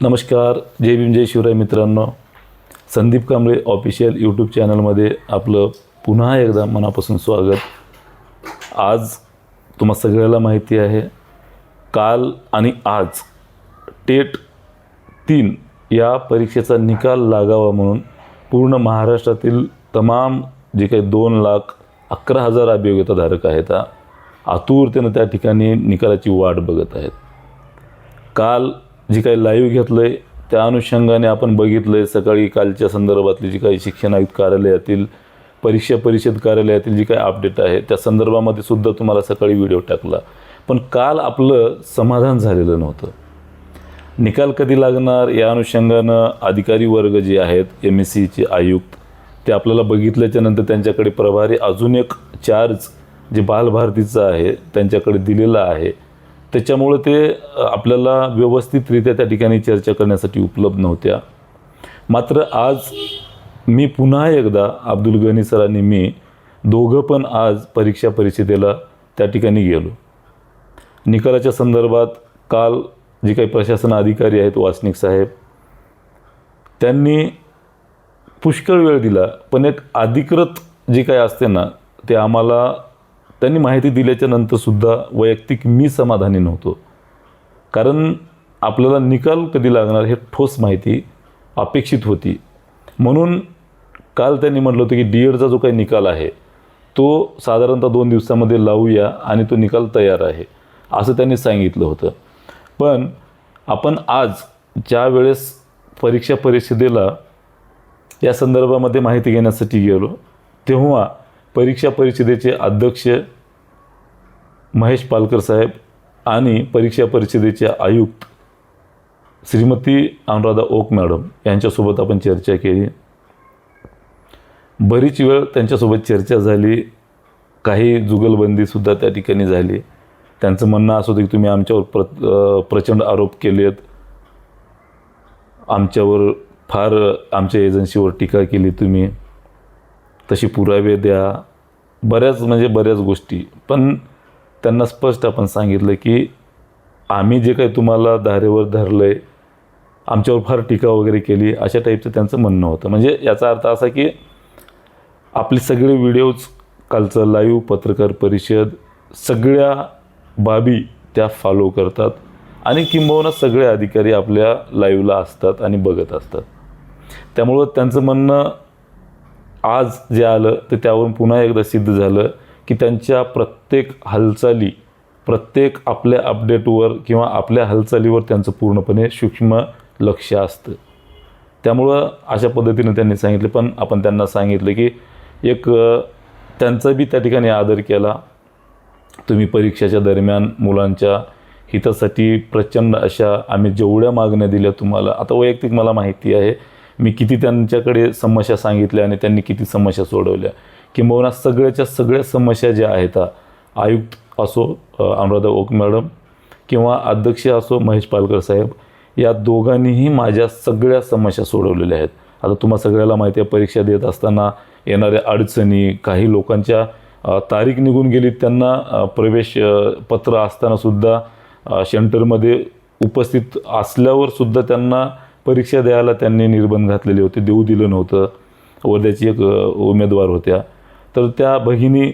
नमस्कार. जय भीम जय शिवराय मित्रांनो. Sandeep Kamble official YouTube चॅनलमध्ये आपलं पुन्हा एकदा मनापासून स्वागत. आज तुम्हा सगळ्याला माहिती आहे काल आणि आज टेट तीन या परीक्षेचा निकाल लागावा म्हणून पूर्ण महाराष्ट्रातील तमाम जे काही दोन लाख अकरा हजार अभियोग्यताधारक आहेत आतुरतेनं त्या ठिकाणी निकालाची वाट बघत आहेत. काल जी काही लाईव्ह घेतलं आहे त्या अनुषंगाने आपण बघितलं आहे सकाळी कालच्या संदर्भातली जी काही शिक्षण आयुक्त कार्यालयातील परीक्षा परिषद कार्यालयातील जी काही अपडेट आहे त्या संदर्भामध्ये सुद्धा तुम्हाला सकाळी व्हिडिओ टाकला. पण काल आपलं समाधान झालेलं नव्हतं. निकाल कधी लागणार या अनुषंगानं अधिकारी वर्ग जे आहेत एम एस सीचे आयुक्त ते आपल्याला बघितल्याच्या नंतर त्यांच्याकडे प्रभारी अजून एक चार्ज जे बालभारतीचं आहे त्यांच्याकडे दिलेलं आहे त्याच्यामुळं ते आपल्याला व्यवस्थितरित्या त्या ठिकाणी चर्चा करण्यासाठी उपलब्ध नव्हत्या. मात्र आज मी पुन्हा एकदा अब्दुल गनी सरांनी मी दोघं पण आज परीक्षा परिषदेला त्या ठिकाणी गेलो. निकालाच्या संदर्भात काल जे काही प्रशासन अधिकारी आहेत वासनिक साहेब त्यांनी पुष्कळ वेळ दिला. पण एक अधिकृत जे काही असते ना ते आम्हाला त्यांनी माहिती दिल्याच्या नंतरसुद्धा वैयक्तिक मी समाधानी नव्हतो. कारण आपल्याला निकाल कधी लागणार हे ठोस माहिती अपेक्षित होती. म्हणून काल त्यांनी म्हटलं होतं की डी एडचा जो काही निकाल आहे तो साधारणतः दोन दिवसामध्ये लावूया आणि तो निकाल तयार आहे असं त्यांनी सांगितलं होतं. पण आपण आज ज्या वेळेस परीक्षा परिषदेला या संदर्भामध्ये माहिती घेण्यासाठी गेलो तेव्हा परीक्षा परिषदेचे अध्यक्ष महेश पालकर साहेब आणि परीक्षा परिषदेचे आयुक्त श्रीमती अनुराधा ओक मॅडम यांच्यासोबत आपण चर्चा केली. बरीच वेळ त्यांच्यासोबत चर्चा झाली. काही जुगलबंदीसुद्धा त्या ठिकाणी झाली. त्यांचं म्हणणं असं होतं की तुम्ही आमच्यावर प्र प्रचंड आरोप केलेत. आमच्यावर फार आमच्या एजन्सीवर टीका केली तुम्ही. तशी पुरावे द्या. बऱ्याच म्हणजे बऱ्याच गोष्टी. पण त्यांना स्पष्ट आपण सांगितलं की आम्ही जे काही तुम्हाला धारेवर धरलं आहे आमच्यावर फार टीका वगैरे केली अशा टाईपचं त्यांचं म्हणणं होतं. म्हणजे याचा अर्थ असा की आपले सगळे व्हिडिओज कालचं लाईव्ह पत्रकार परिषद सगळ्या बाबी त्या फॉलो करतात आणि किंबहुना सगळे अधिकारी आपल्या लाईव्हला असतात आणि बघत असतात. त्यामुळं त्यांचं म्हणणं आज जे आलं ते त्यावरून पुन्हा एकदा सिद्ध झालं की त्यांच्या प्रत्येक हालचाली प्रत्येक आपल्या अपडेटवर किंवा आपल्या हालचालीवर त्यांचं पूर्णपणे सूक्ष्म लक्ष असतं. त्यामुळं अशा पद्धतीनं त्यांनी सांगितलं. पण आपण त्यांना सांगितलं की एक त्यांचा बी त्या ठिकाणी आदर केला. तुम्ही परीक्षेच्या दरम्यान मुलांच्या हितासाठी प्रचंड अशा आम्ही जेवढ्या मागण्या दिल्या तुम्हाला आता वैयक्तिक मला माहिती आहे मी किती त्यांच्याकडे समस्या सांगितल्या आणि त्यांनी किती समस्या सोडवल्या. किंबहुना सगळ्याच्या सगळ्या समस्या ज्या आहेत आयुक्त असो अनुराधा ओक मॅडम किंवा अध्यक्ष असो महेश पालकर साहेब या दोघांनीही माझ्या सगळ्या समस्या सोडवलेल्या आहेत. आता तुम्हा सगळ्याला माहिती आहे परीक्षा देत असताना येणाऱ्या अडचणी काही लोकांच्या तारीख निघून गेली त्यांना प्रवेश पत्र असतानासुद्धा सेंटरमध्ये उपस्थित असल्यावर सुद्धा त्यांना परीक्षा द्यायला त्यांनी निर्बंध घातलेले होते देऊ दिलं नव्हतं. वर्ध्याची एक उमेदवार होत्या. तर त्या भगिनी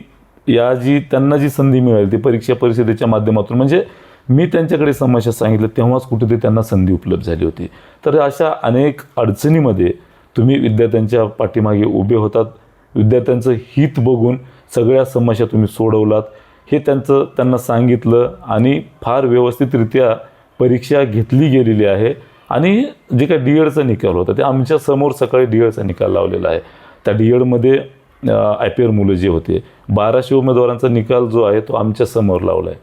या जी त्यांना जी संधी मिळाली ती परीक्षा परिषदेच्या माध्यमातून म्हणजे मी त्यांच्याकडे समस्या सांगितलं तेव्हाच कुठेतरी त्यांना संधी उपलब्ध झाली होती. तर अशा अनेक अडचणीमध्ये तुम्ही विद्यार्थ्यांच्या पाठीमागे उभे होतात. विद्यार्थ्यांचं हित बघून सगळ्या समस्या तुम्ही सोडवलात. हे त्यांचं त्यांना सांगितलं आणि फार व्यवस्थितरित्या परीक्षा घेतली गेलेली आहे. आणि जे काही डी एडचा निकाल होता ते आमच्यासमोर सकाळी डी एडचा निकाल लावलेला आहे. त्या डी एडमध्ये आय पी एल मुलं जे होते बाराशे उमेदवारांचा निकाल जो आहे तो आमच्यासमोर लावला आहे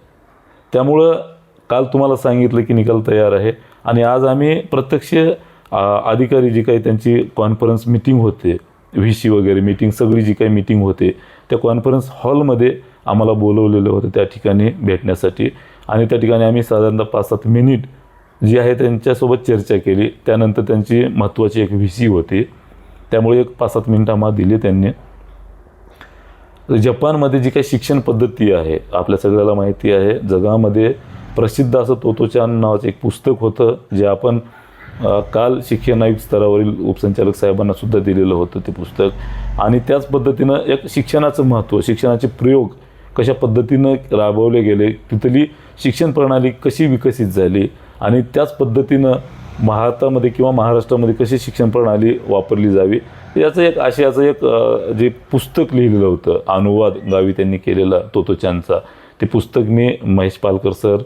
त्यामुळं काल तुम्हाला सांगितलं की निकाल तयार आहे. आणि आज आम्ही प्रत्यक्ष अधिकारी जी काही त्यांची कॉन्फरन्स मिटिंग होते व्ही सी वगैरे मिटिंग सगळी जी काही मिटिंग होते त्या कॉन्फरन्स हॉलमध्ये आम्हाला बोलवलेलं होतं त्या ठिकाणी भेटण्यासाठी. आणि त्या ठिकाणी आम्ही साधारणतः पाच सात मिनिट जी आहे त्यांच्यासोबत चर्चा केली. त्यानंतर त्यांची महत्त्वाची एक व्ही सी होती. त्यामुळे एक पाच सात मिनटं आम्हाला दिली त्यांनी. जपानमध्ये जी काही शिक्षण पद्धती आहे आपल्या सगळ्याला माहिती आहे जगामध्ये प्रसिद्ध असं तोतोचान नावाचं एक पुस्तक होतं जे आपण काल शिक्षण आयुक्त स्तरावरील उपसंचालक साहेबांना सुद्धा दिलेलं होतं ते पुस्तक. आणि त्याच पद्धतीनं एक शिक्षणाचं महत्त्व शिक्षणाचे प्रयोग कशा पद्धतीनं राबवले गेले तिथली शिक्षण प्रणाली कशी विकसित झाली आणि त्याच पद्धतीनं भारतामध्ये किंवा महाराष्ट्रामध्ये कशी शिक्षण प्रणाली वापरली जावी याचं एक आशयाचं एक जे पुस्तक लिहिलेलं होतं अनुवाद गावी त्यांनी केलेला तोतोचांचा ते पुस्तक मी महेश पालकर सर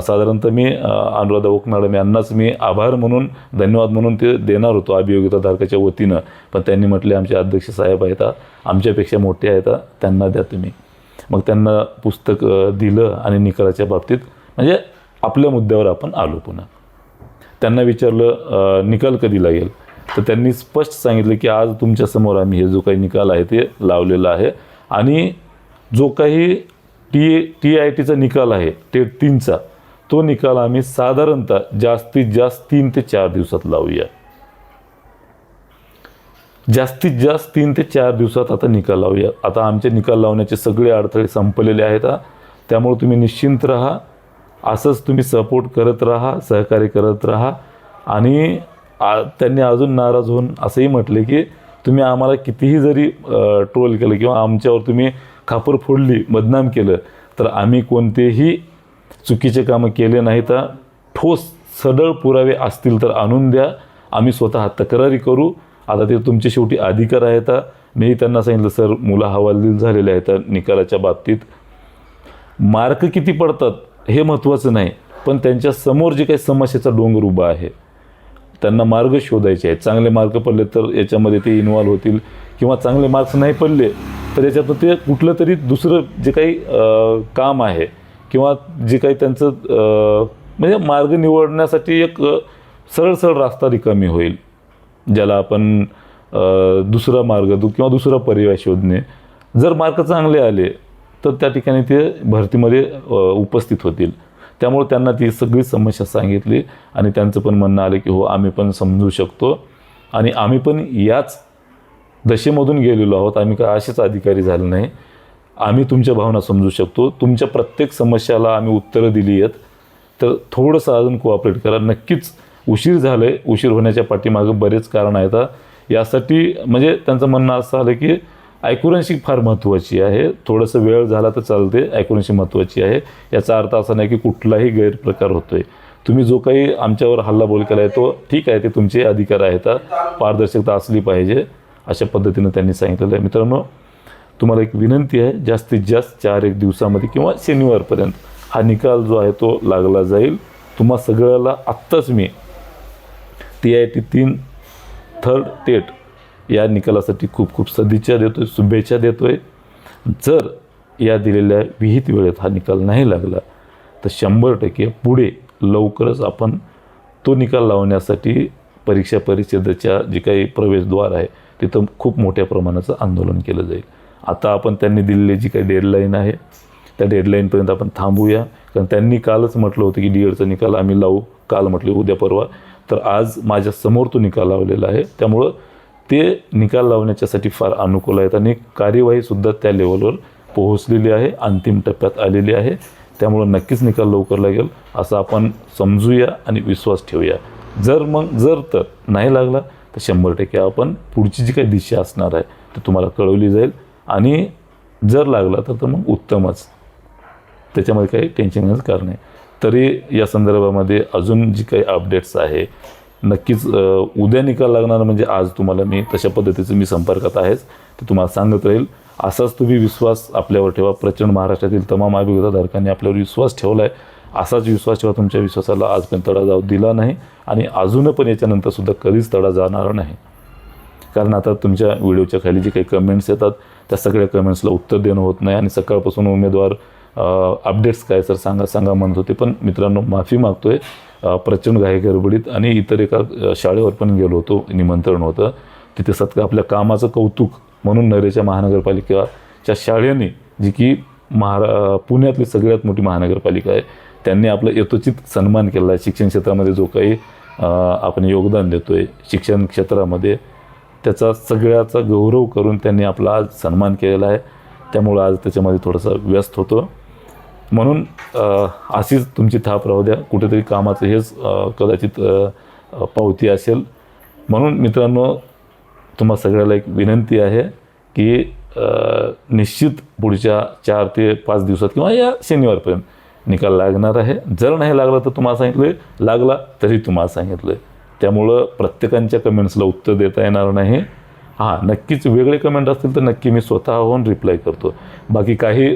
साधारणतः मी अनुराधा ओक मॅडम यांनाच मी आभार म्हणून धन्यवाद म्हणून ते देणार होतो अभियोगिताधारकाच्या वतीनं. पण त्यांनी म्हटले आमचे अध्यक्ष साहेब आहेत आमच्यापेक्षा मोठे आहेत त्यांना द्या तुम्ही. मग त्यांना पुस्तक दिलं आणि निकालाच्या बाबतीत म्हणजे आपल्या मुद्द्यावर आपण आलो पुन्हा. त्यांना विचारलं निकाल कधी लागेल? तर त्यांनी स्पष्ट सांगितलं की आज तुमच्यासमोर आम्ही हे जो काही निकाल आहे ते लावलेला आहे आणि जो काही टी टी आय टीचा निकाल आहे टेट तीनचा तो निकाल आम्ही साधारणतः जास्तीत जास्त तीन ते चार दिवसात लावूया. जास्तीत जास्त तीन ते चार दिवसात आता निकाल लावूया. आता आमचे निकाल लावण्याचे सगळे अडथळे संपलेले आहेत त्यामुळे तुम्ही निश्चिंत राहा. असंच तुम्ही सपोर्ट करत राहा सहकार्य करत राहा. आणि आ- त्यांनी अजून नाराज होऊन असंही म्हटले की तुम्ही आम्हाला कितीही जरी ट्रोल केलं किंवा आमच्यावर तुम्ही खापर फोडली बदनाम केलं तर आम्ही कोणतेही चुकीचे कामं केले नाही तर ठोस सडळ पुरावे असतील तर आणून द्या. आम्ही स्वतः तक्रारी करू. आता ते तुमचे शेवटी अधिकार आहेत. मी त्यांना सांगितलं सर मुलं हवालदिल झालेले आहेत निकालाच्या बाबतीत. मार्क किती पडतात? हे महत्त्वाचं नाही. पण त्यांच्यासमोर जे काही समस्येचा डोंगर उभा आहे त्यांना मार्ग शोधायचे आहेत. चांगले मार्क पडले तर याच्यामध्ये ते इन्वॉल्व होतील किंवा चांगले मार्क्स नाही पडले तर याच्यातून ते कुठलं तरी दुसरं जे काही काम आहे किंवा जे काही त्यांचं म्हणजे मार्ग निवडण्यासाठी एक सरळ सरळ रास्ता रिकामी होईल ज्याला आपण दुसरा मार्ग दु किंवा दुसरा पर्याय शोधणे. जर मार्क चांगले आले तर त्या ठिकाणी ते भरतीमध्ये उपस्थित होतील. त्यामुळे त्यांना ती सगळी समस्या सांगितली आणि त्यांचं पण म्हणणं आलं की हो आम्ही पण समजू शकतो. आणि आम्ही पण याच दशेमधून गेलेलो आहोत. आम्ही काय असेच अधिकारी झाले नाही. आम्ही तुमच्या भावना समजू शकतो. तुमच्या प्रत्येक समस्याला आम्ही उत्तरं दिली आहेत. तर थोडंसं अजून कोऑपरेट करा. नक्कीच उशीर झालं आहे उशीर होण्याच्या पाठीमागं बरेच कारण आहेत. यासाठी म्हणजे त्यांचं म्हणणं असं आलं की ॲक्युरन्सी फार महत्त्वाची आहे. थोडंसं वेळ झाला तर चालते ॲक्युरन्सी महत्त्वाची आहे. याचा अर्थ असा नाही की कुठलाही गैरप्रकार होतो आहे तुम्ही जो काही आमच्यावर हल्लाबोल केला आहे तो ठीक आहे ते तुमचे अधिकार आहेत. पारदर्शकता असली पाहिजे अशा पद्धतीनं त्यांनी सांगितलेलं आहे. मित्रांनो तुम्हाला एक विनंती आहे जास्तीत जास्त चार एक दिवसामध्ये किंवा शनिवारपर्यंत हा निकाल जो आहे तो लागला जाईल. तुम्हा सगळ्याला आत्ताच मी टी आय टी तीन थर्ड टेट या निकालासाठी खूप खूप सदिच्छा देतो आहे शुभेच्छा देतो आहे जर या दिलेल्या विहित वेळेत हा निकाल नाही लागला तर शंभर टक्के पुढे लवकरच आपण तो निकाल लावण्यासाठी परीक्षा परिषदेच्या जे काही प्रवेशद्वार आहे तिथं खूप मोठ्या प्रमाणाचं आंदोलन केलं जाईल. आता आपण त्यांनी दिलेली जी काही डेडलाईन आहे त्या डेडलाईनपर्यंत आपण थांबूया. कारण त्यांनी कालच म्हटलं होतं की डी एडचा निकाल आम्ही लावू काल म्हटले उद्या परवा. तर आज माझ्यासमोर तो निकाल लावलेला आहे. त्यामुळं ते निकाल लावण्याच्यासाठी फार अनुकूल आहेत आणि कार्यवाहीसुद्धा त्या लेवलवर पोहोचलेली आहे अंतिम टप्प्यात आलेली आहे. त्यामुळं नक्कीच निकाल लवकर लागेल असं आपण समजूया आणि विश्वास ठेवूया. जर मग जर तर नाही लागला तर शंभर टक्के आपण पुढची जी काही दिशा असणार आहे ती तुम्हाला कळवली जाईल. आणि जर लागला तर तर मग उत्तमच. त्याच्यामध्ये काही टेन्शन घेण्याचं कारण आहे तरी या संदर्भामध्ये अजून जी काही अपडेट्स आहे नक्कीच उद्या निकाल लागणार म्हणजे आज तुम्हाला मी तशा पद्धतीचं मी संपर्कात आहेच ते तुम्हाला सांगत राहील. असाच तुम्ही विश्वास आपल्यावर ठेवा. प्रचंड महाराष्ट्रातील तमाम अभियोगाधारकांनी आपल्यावर विश्वास ठेवला आहे असाच विश्वास ठेवा तुमच्या विश्वासाला आजपर्यंत तडा जाऊ दिला नाही आणि अजून पण याच्यानंतरसुद्धा कधीच तडा जाणार नाही. कारण आता तुमच्या व्हिडिओच्या खाली जे काही कमेंट्स येतात त्या सगळ्या कमेंट्सला उत्तर देणं होत नाही आणि सकाळपासून उमेदवार अपडेट्स काय सर सांगा सांगा म्हणत होते. पण मित्रांनो माफी मागतो आहे प्रचंड घाई गडबडीत आणि इतर एका शाळेवर पण गेलो होतो. निमंत्रण होतं. तिथे सत्कार आपल्या कामाचं कौतुक म्हणून नरेच्या महानगरपालिकेच्या शाळेने जी की महारा पुण्यातली सगळ्यात मोठी महानगरपालिका आहे त्यांनी आपलं यथोचित सन्मान केला आहे. शिक्षण क्षेत्रामध्ये जो काही आपण योगदान देतो आहे शिक्षण क्षेत्रामध्ये त्याचा सगळ्याचा गौरव करून त्यांनी आपला आज सन्मान केलेला आहे. त्यामुळं आज त्याच्यामध्ये थोडंसं व्यस्त होतो. म्हणून अशीच तुमची थाप राहू द्या. कुठेतरी कामाचं हेच कदाचित पावती असेल. म्हणून मित्रांनो तुम्हा सगळ्याला एक विनंती आहे की निश्चित पुढच्या चार ते पाच दिवसात किंवा या शनिवारपर्यंत निकाल लागणार आहे. जर नाही लागला तर तुम्हाला सांगितलं लागला तरी तुम्हाला सांगितलं त्यामुळं प्रत्येकांच्या कमेंट्सला उत्तर देता येणार नाही. हां नक्कीच वेगळे कमेंट असतील तर नक्की मी स्वतःहून रिप्लाय करतो. बाकी काही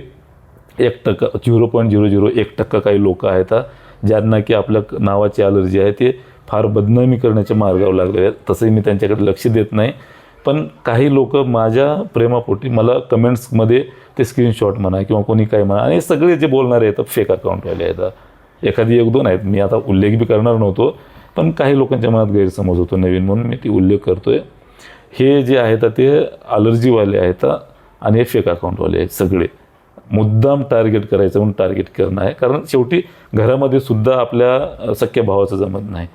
एक टक्का झिरो पॉईंट झिरो झिरो एक टक्का काही लोक आहेत ज्यांना की आपल्या नावाची अलर्जी आहे ते फार बदनामी करण्याच्या मार्गावर लागले आहेत. तसंही मी त्यांच्याकडे लक्ष देत नाही. पण काही लोक माझ्या प्रेमापोटी मला कमेंट्समध्ये ते स्क्रीनशॉट म्हणा किंवा कोणी काय म्हणा आणि सगळे जे बोलणारे आहेत फेक अकाउंटवाले आहेत एखादी एक दोन आहेत मी आता उल्लेख बी करणार नव्हतो पण काही लोकांच्या मनात गैरसमज होतो नवीन म्हणून मी ती उल्लेख करतो आहे हे जे आहेत ते अलर्जीवाले आहेत आणि हे फेक अकाउंटवाले आहेत सगळे. मुद्दाम टार्गेट करायचं म्हणून टार्गेट करणं आहे. कारण शेवटी घरामध्ये सुद्धा आपल्या सख्या भावाचं जमत नाही.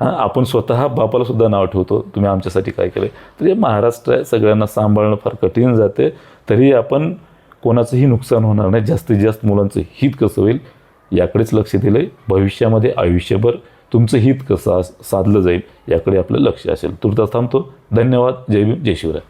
हां आपण स्वतः बापाला सुद्धा नाव ठेवतो. तुम्ही आमच्यासाठी काय केलं तर हे महाराष्ट्र आहे. सगळ्यांना सांभाळणं फार कठीण जाते. तरी आपण कोणाचंही नुकसान होणार नाही. जास्तीत जास्त मुलांचं हित कसं होईल याकडेच लक्ष दिलं आहे भविष्यामध्ये आयुष्यभर तुमचं हित कसं अस- साधलं जाईल याकडे आपलं लक्ष असेल. तुर्तास थांबतो. धन्यवाद. जय भीम. जय शिवराय.